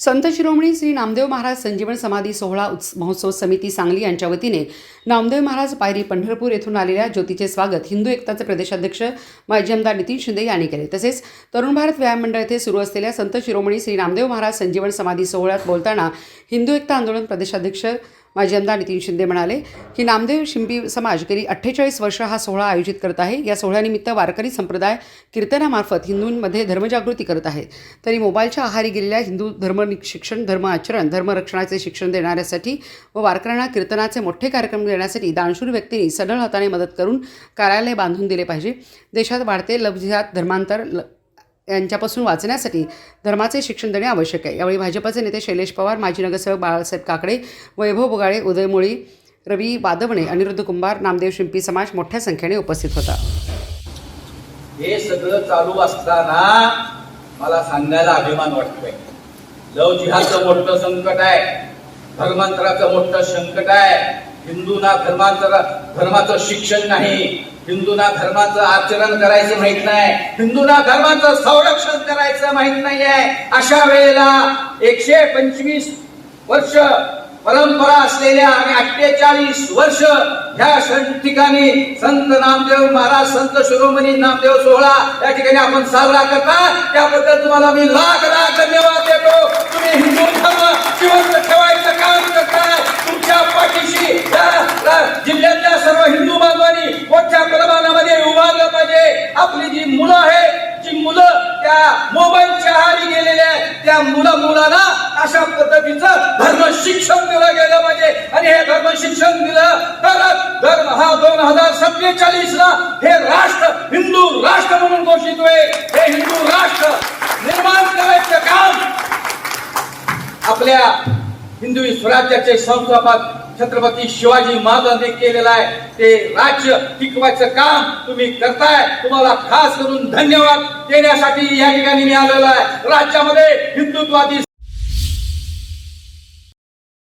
संत शिरोमणी श्री नामदेव महाराज संजीवन समाधी सोहळा उत्स महोत्सव समिती सांगली यांच्या वतीने नामदेव महाराज पायरी पंढरपूर येथून आलेल्या ज्योतीचे स्वागत हिंदू एकताचे प्रदेशाध्यक्ष माजी आमदार नितीन शिंदे यांनी केले. तसेच तरुण भारत व्यायाम मंडळ येथे सुरू असलेल्या संत शिरोमणी श्री नामदेव महाराज संजीवन समाधी सोहळ्यात बोलताना हिंदू एकता आंदोलन प्रदेशाध्यक्ष माजी आमदार नितीन शिंदे म्हणाले की नामदेव शिंपी समाज गेली अठ्ठेचाळीस वर्ष हा सोहळा आयोजित करत आहे. या सोहळ्यानिमित्त वारकरी संप्रदाय कीर्तनामार्फत हिंदूंमध्ये धर्मजागृती करत आहे तरी मोबाईलच्या आहारी गेलेल्या हिंदू धर्म नि- शिक्षण धर्म आचरण धर्मरक्षणाचे शिक्षण देणाऱ्यासाठी व वारकऱ्यांना कीर्तनाचे मोठे कार्यक्रम देण्यासाठी दानशूर व्यक्तींनी सढळ हाताने मदत करून कार्यालय बांधून दिले पाहिजे. देशात वाढते लफजियात धर्मांतर ल यांच्यापासून वाचण्यासाठी धर्माचे शिक्षण देणे आवश्यक आहे. यावेळी भाजपचे नेते शैलेश पवार माजी नगरसेवक बाळासाहेब काकडे वैभव बोगाळे उदय मोळी रवी वादवणे अनिरुद्ध कुंभार नामदेव शिंपी समाज मोठ्या संख्येने उपस्थित होता. हे सगळं चालू असताना मला सांगायला अभिमान वाटतोय. लव जिहाचं मोठं संकट आहे. धर्मांतराचं मोठं संकट आहे. हिंदूंना धर्माचं धर्माचं शिक्षण नाही. हिंदूंना धर्माचं आचरण करायचं माहीत नाही. हिंदूंना धर्माचं संरक्षण करायचं माहीत नाही आहे अशा वेळेला एकशे पंचवीस वर्ष परंपरा असलेल्या आणि अठ्ठेचाळीस वर्ष ह्या ठिकाणी संत नामदेव महाराज संत शिरोमणी नामदेव सोहळा या ठिकाणी आपण साजरा करता त्याबद्दल तुम्हाला मी लाख लाख धन्यवाद त्या मुलं अशा पद्धतीचं धर्म शिक्षण दिलं गेलं पाहिजे. आणि हे धर्म शिक्षण दिलं तरच धर्म हा दोन हजार सत्तेचाळीस ला हे राष्ट्र हिंदू राष्ट्र म्हणून घोषित होईल. हे हिंदू राष्ट्र निर्माण करायचं काम आपल्या हिंदू स्वराज्याचे संस्थापक छत्रपती शिवाजी महाराजांनी केलेलं आहे. ते राज्य टिकवायचं काम तुम्ही करताय. तुम्हाला खास करून धन्यवाद देण्यासाठी या ठिकाणी मी आलेलो आहे. राज्यामध्ये हिंदुत्वादी